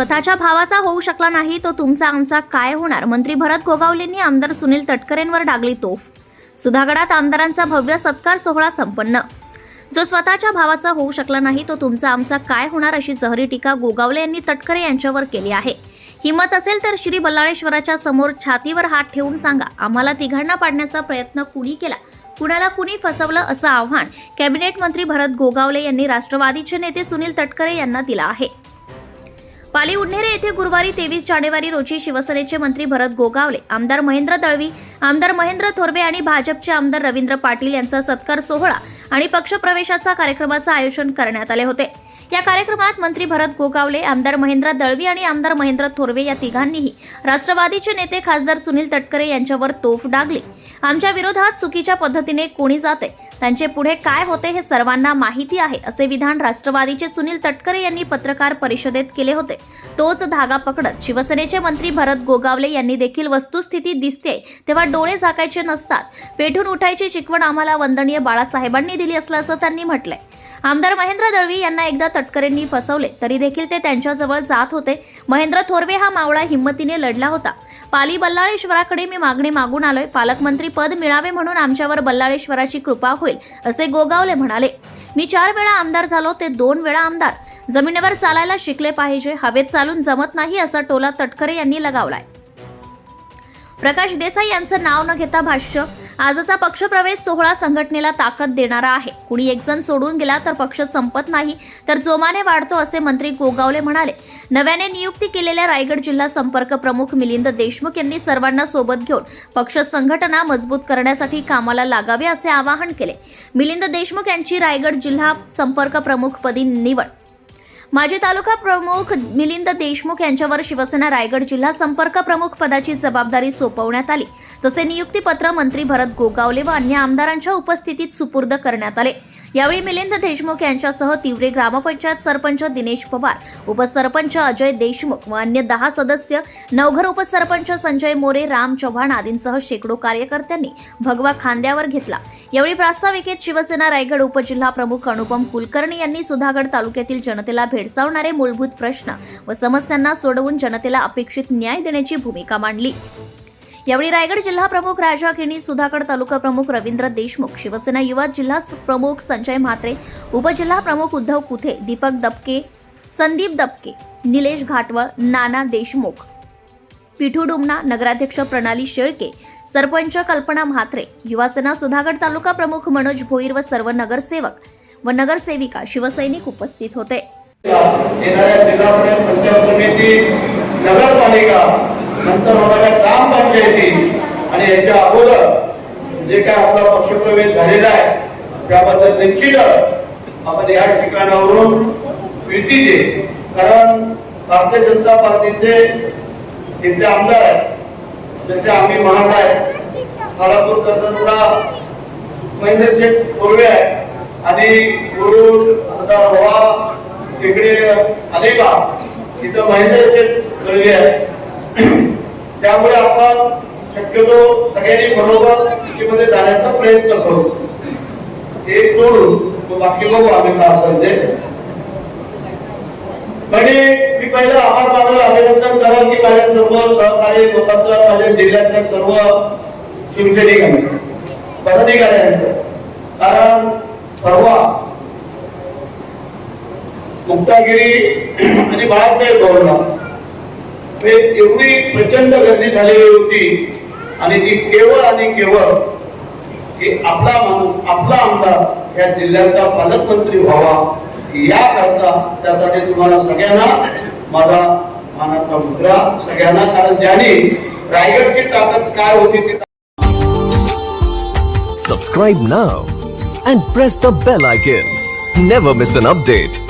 स्वतःच्या भावाचा होऊ शकला नाही तो तुमचा आमचा काय होणार? मंत्री भरत गोगावलेंनी आमदार सुनील तटकरेंवर डागली तोफ. सुधागडात आमदारांचा भव्य सत्कार सोहळा संपन्न. जो स्वतःच्या भावाचा होऊ शकला नाही तो तुमचा आमचा काय होणार अशी जहरी टीका गोगावले यांनी तटकरे यांच्यावर केली आहे. हिंमत असेल तर श्री बल्लाळेश्वराच्या समोर छातीवर हात ठेवून सांगा आम्हाला तिघांना पाडण्याचा प्रयत्न कुणी केला? कुणाला कुणी फसवलं असं आव्हान? कॅबिनेट मंत्री भरत गोगावले यांनी राष्ट्रवादीचे नेते सुनील तटकरे यांना दिलं आहे. पाली उडनेरे येथे गुरुवारी तेवीस जानेवारी रोजी शिवसेनेचे मंत्री भरत गोगावले. आमदार महेंद्र दळवी आमदार महेंद्र थोरवे आणि भाजपचे आमदार रवींद्र पाटील यांचा सत्कार सोहळा आणि पक्षप्रवेशाचा कार्यक्रमाचं आयोजन करण्यात आले होते. या कार्यक्रमात मंत्री भरत गोगावले आमदार महेंद्र दळवी आणि आमदार महेंद्र थोरवे या तिघांनीही राष्ट्रवादीचे नेते खासदार सुनील तटकरे यांच्यावर तोफ डागली. आमच्या विरोधात चुकीच्या पद्धतीने कोणी जाते त्यांचे पुढे काय होते हे सर्वांना माहिती आहे असे विधान राष्ट्रवादीचे सुनील तटकरे यांनी पत्रकार परिषदेत केले होते. तोच धागा पकडत शिवसेनेचे मंत्री भरत गोगावले यांनी देखील वस्तुस्थिती दिसते तेव्हा डोळे झाकायचे नसतात. पेटून उठायची शिकवण आम्हाला वंदनीय बाळासाहेबांनी दिली असल्याचं त्यांनी म्हटलंय. आमदार महेंद्र दळवी यांना एकदा तटकरेंनी फसवले. तरी देखील ते त्यांच्याजवळ जात होते. महेंद्र थोरवे हा मावळा हिंमतीने लढला होता. पाली बल्लाळेश्वराकडे मी मागणी मागून आलोय. पालकमंत्री पद मिळावे म्हणून आमच्यावर बल्लाळेश्वराची कृपा होईल असे गोगावले म्हणाले. मी चार वेळा आमदार झालो ते दोन वेळा आमदार. जमिनीवर चालायला शिकले पाहिजे हवेत चालून जमत नाही असा टोला तटकरे यांनी लगावलाय. प्रकाश देसाई यांचं नाव न घेता भाष्य आजचा पक्षप्रवेश सोहळा संघटनेला ताकद देणारा आहे. कुणी एकजण सोडून गेला तर पक्ष संपत नाही तर जोमाने वाढतो असे मंत्री गोगावले म्हणाले. नव्याने नियुक्ती केलेल्या रायगड जिल्हा संपर्क प्रमुख मिलिंद देशमुख यांनी सर्वांना सोबत घेऊन पक्ष संघटना मजबूत करण्यासाठी कामाला लागावे असे आवाहन केले. मिलिंद देशमुख यांची रायगड जिल्हा संपर्क प्रमुखपदी निवड. माजी तालुका प्रमुख मिलिंद देशमुख यांच्यावर शिवसेना रायगड जिल्हा संपर्क प्रमुख पदाची जबाबदारी सोपवण्यात आली. तसे नियुक्तीपत्र मंत्री भरत गोगावले व अन्य आमदारांच्या उपस्थितीत सुपूर्द करण्यात आले. यावेळी मिलिंद देशमुख यांच्यासह तिवरे ग्रामपंचायत सरपंच दिनेश पवार उपसरपंच अजय देशमुख व अन्य दहा सदस्य नवघर उपसरपंच संजय मोरे राम चव्हाण आदींसह शेकडो कार्यकर्त्यांनी भगवा खांद्यावर घेतला. यावेळी प्रास्ताविकेत शिवसेना रायगड उपजिल्हा प्रमुख अनुपम कुलकर्णी यांनी सुधागड तालुक्यातील जनतेला भेडसावणारे मूलभूत प्रश्न व समस्यांना सोडवून जनतेला अपेक्षित न्याय देण्याची भूमिका मांडली. यावेळी रायगड जिल्हा प्रमुख राजा खिणी सुधागड तालुका प्रमुख रवींद्र देशमुख शिवसेना युवा जिल्हा प्रमुख संजय म्हात्रे उपजिल्हा प्रमुख उद्धव कुथे दीपक दबके संदीप दबके निलेश घाटवळ नाना देशमुख पिठू डुमना नगराध्यक्ष प्रणाली शेळके सरपंच कल्पना म्हात्रे युवासेना सुधागड तालुका प्रमुख मनोज भोईर व सर्व नगरसेवक व नगरसेविका शिवसैनिक उपस्थित होते. येणाऱ्या जिल्हा परिषद पंचायत समिती नगरपालिका नंतर होणाऱ्या ग्रामपंचायती आणि याच्या अगोदर जे काय आपला पक्षप्रवेश झालेला आहे त्याबद्दल निश्चितच आपण या ठिकाणावरून युतीचे कारण भारतीय जनता पार्टीचे इथले आमदार आहेत जसे आम्ही महाड आहे खालापूर कर्जतला महेंद्र कोळवे कोरवे आहे आणि गुरु आता रवा तिकडे अलिबाग तिथं महेंद्र शेठ कळवे आहे त्यामुळे आपण शक्यतो सगळ्यांनी बरोबर युतीमध्ये जाण्याचा प्रयत्न करू. हे सोडून तो बाकी बघू आम्ही का असेल ते. म्हणजे मी पहिलं आभार मानायला अभिनंदन करेन की माझ्या सर्व सहकारी लोकांचं माझ्या जिल्ह्यातल्या सर्व शिवसैनिकांचं पदाधिकाऱ्यांचं. कारण परवा मुक्तागिरी आणि बाळासाहेब भवनला हे एवढी प्रचंड गर्दी झालेली होती आणि ती केवळ आणि केवळ की आपला माणूस आपला आमदार या जिल्ह्याचा पालकमंत्री व्हावा याकरता त्यासाठी तुम्हाला सगळ्यांना माझा मानाचा मुद्रा सगळ्यांना कारण ज्याने रायगडची ताकद काय होती ती subscribe now and press the bell icon. Never miss an update.